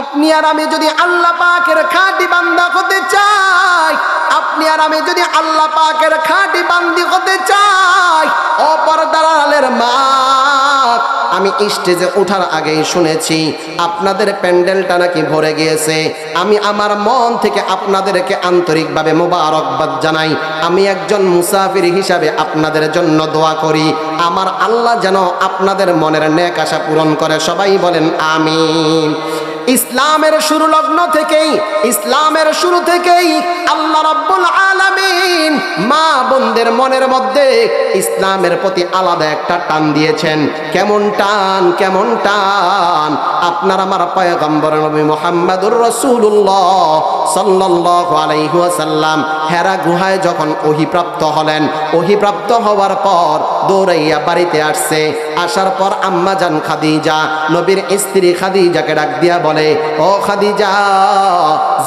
আপনি আর আমি যদি আল্লাহ পাকের খাঁটি বান্দা হতে চাই, আপনি আর আমি যদি আল্লাহ পাকের খাঁটি বান্দি হতে চাই অপরদার আলের মা, আমি স্টেজে ওঠার আগেই শুনেছি, আপনাদের প্যান্ডেলটা নাকি ভরে গিয়েছে। আমি আমার মন থেকে আপনাদেরকে আন্তরিকভাবে মোবারকবাদ জানাই, আমি একজন মুসাফির হিসাবে আপনাদের জন্য দোয়া করি। আমার আল্লাহ যেন আপনাদের মনের নেক আশা পূরণ করে, সবাই বলেন আমিন। ইসলামের শুরু লগ্ন থেকেই, ইসলামের শুরু থেকেই আল্লাহ রাব্বুল আলামিন মা বোনদের মনের মধ্যে ইসলামের প্রতি আলাদা একটা টান দিয়েছেন। কেমন টান কেমন টান? আপনার আমার পয়গম্বর নবী মুহাম্মাদুর রাসূলুল্লাহ সাল্লাল্লাহু আলাইহি ওয়াসাল্লাম হেরা গুহায় যখন ওহিপ্রাপ্ত হলেন ওহিপ্রাপ্ত হওয়ার পর দৌড়াইয়া বাড়িতে আসছে। আসার পর আম্মা জান খাদিজা, নবীর স্ত্রী খাদিজাকে ডাক দিয়া বলে, ও খাদিজা,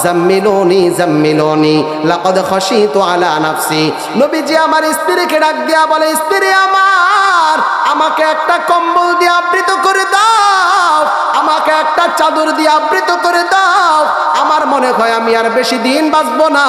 জাম্মিলুনি জাম্মিলুনি, লাকাদ খাশিতু আলা নাফসি। নবীজি আমার স্ত্রীকে ডাক দিয়া বলে, স্ত্রী আমার, আমাকে একটা কম্বল দিয়ে আবৃত করে দাও, আমাকে একটা চাদর দিয়ে আবৃত করে দাও। আমার মনে হয় আমি আর বেশি দিন বাঁচবো না।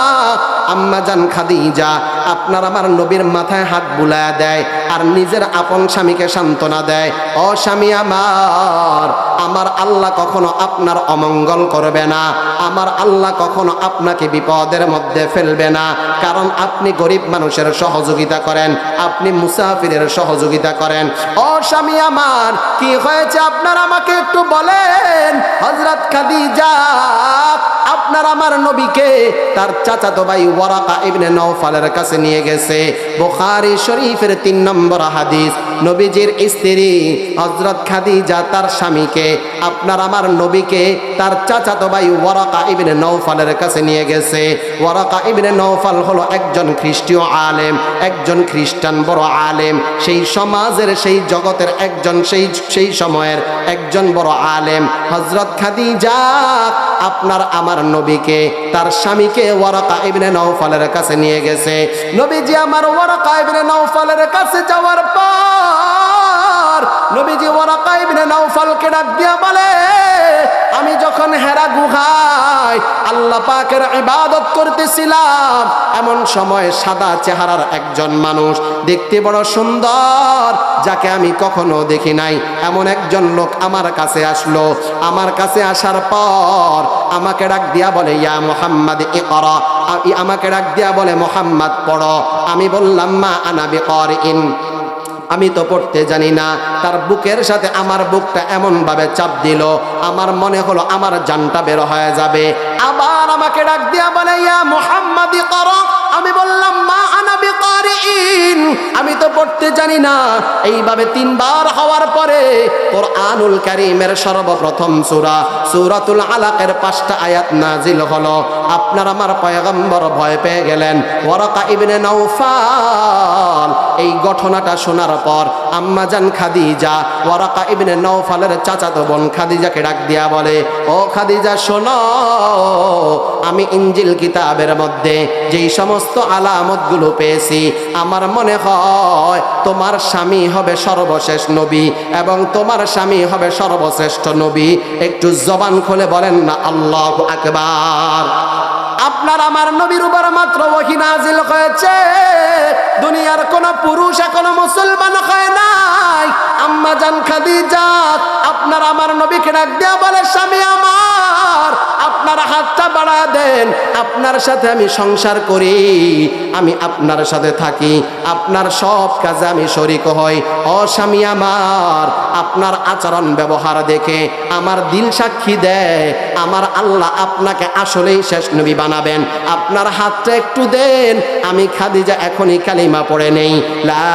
আম্মা জান খাদিজা আপনার আমার নবীর মাথায় হাত বুলায় দেয় আর নিজের আপন স্বামীকে সান্ত্বনা দেয়। ও স্বামী আমার আমার আল্লাহ কখনো আপনার অমঙ্গল করবে না। আমার আল্লাহ কখনো আপনাকে বিপদের মধ্যে ফেলবে না। কারণ আপনি গরিব মানুষের সহযোগিতা করেন, আপনি মুসাফিরের সহযোগিতা করেন। ও স্বামী আমার, কি হয়েছে আপনার আমাকে একটু বলেন? হজরত খাদিজা, আপনার আমার নবীকে তার চাচাতো ভাই ওয়ারাকা ইবনে নওফালের কাছে নিয়ে গেছে। বুখারী শরীফের তিন নম্বর হাদিস, নবীজির স্ত্রী হজরত খাদিজা তার স্বামীকে, আপনার আমার নবীকে তার চাচাতো ভাই ওয়ারাকা ইবনে নওফালের কাছে নিয়ে গেছে। ওয়ারাকা ইবনে নওফাল হলো একজন খ্রিস্টীয় আলেম, একজন খ্রিস্টান বড় আলেম। সেই সমাজের, সেই জগতের একজন, সেই সেই সময়ের একজন বড় আলেম। হজরত খাদিজা আপনার আমার নবীকে, তার স্বামীকে ওয়ারাকা ইবনে নওফালের কাছে নিয়ে গেছে। নবীজি আমার ওয়ারাকা ইবনে নওফালের কাছে যাওয়ার পর, নবীজি ওয়ারাকা ইবনে নওফালকে ডাক দিয়া বলে যখন হেরা গুহায় আল্লাহ পাকের ইবাদত করতেছিলাম, এমন সময় সাদা চেহারার একজন মানুষ দেখতে বড় সুন্দর, যাকে আমি কখনো দেখি নাই। এমন একজন লোক আমার কাছে আসলো। আমার কাছে আসার পর আমাকে ডাক দিয়া বলে, ইয়া মোহাম্মদ এ কর আমাকে ডাক দিয়া বলে, মোহাম্মদ, পড়ো। আমি বললাম, মা আনাবি কর ইন আমি তো পড়তে জানি না। তার বুকের সাথে আমার বুকটা এমন ভাবে চাপ দিল। আমার মনে হলো আমার জানটা বের হয়ে যাবে। আবার আমাকে ডাক দিয়া বলে, ইয়া মুহাম্মাদি, কর। আমি বললাম, মা আনা বিকারিন আমি তো পড়তে জানি না। এইভাবে তিনবার হওয়ার পরে কোরআনুল কারীমের সর্বপ্রথম সূরা, সূরাতুল আলাকের পাঁচটা আয়াত নাজিল হলো। আপনার আমার পয়গম্বর ভয় পেয়ে গেলেন। ওয়ারাকা ইবনে নওফাল এই ঘটনাটা শোনার পর আম্মাজান খাদিজা, ওয়ারাকা ইবনে নওফালের চাচাতো বোন খাদিজাকে ডাক দিয়া বলে, ও খাদিজা, শোনো, আমি ইঞ্জিল কিতাবের মধ্যে যেই সমস্ত আলামতগুলো পেয়েছি, আমার মনে হয় তোমার স্বামী হবে সর্বশেষ নবী এবং তোমার স্বামী হবে সর্বশ্রেষ্ঠ নবী। একটু জবান খুলে বলেন না, আল্লাহ আকবার। আপনার আমার নবীর উপর মাত্র ওহি নাজিল হয়েছে। দুনিয়ার কোন পুরুষ এখনও মুসলমান হয় নাই। আম্মা জান খাদিজা, আপনার আমার নবীকে ডাক দেয়া বলে, স্বামী আমার আপনার হাতটা বাড়া দেন, আপনার সাথে আমি সংসার করি, আমি আপনার সাথে থাকি, আপনার সব কাজে আমি শরিক হই। ও স্বামী আমার, আপনার আচরণ ব্যবহার দেখে আমার দিল সাক্ষী দেয়, আমার আল্লাহ আপনাকে আসলেই শেষ নবী বানাবেন। আপনার হাতটা একটু দেন, আমি খাদিজা এখনই কালিমা পড়ে নেই। লা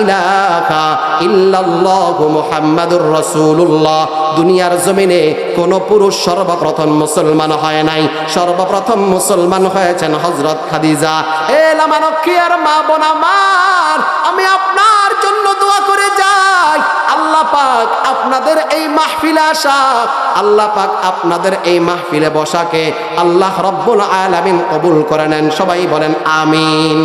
ইলাহা ইল্লাল্লাহু মুহাম্মাদুর রাসূলুল্লাহ। দুনিয়ার জমিনে কোন পুরুষ সর্বপ্রথম মুসলমান হয় নাই। সর্বপ্রথম মুসলমান হয়েছেন হজরত খাদিজা। এ লামানক্ষী আর মা বোন আমার, আমি আপনার জন্য দোয়া করে যাই। আল্লাহ পাক আপনাদের এই মাহফিলে আসা, আল্লাহ পাক আপনাদের এই মাহফিলে বসাকে আল্লাহ রব্বুল আলামিন কবুল করে নেন। সবাই বলেন, আমিন।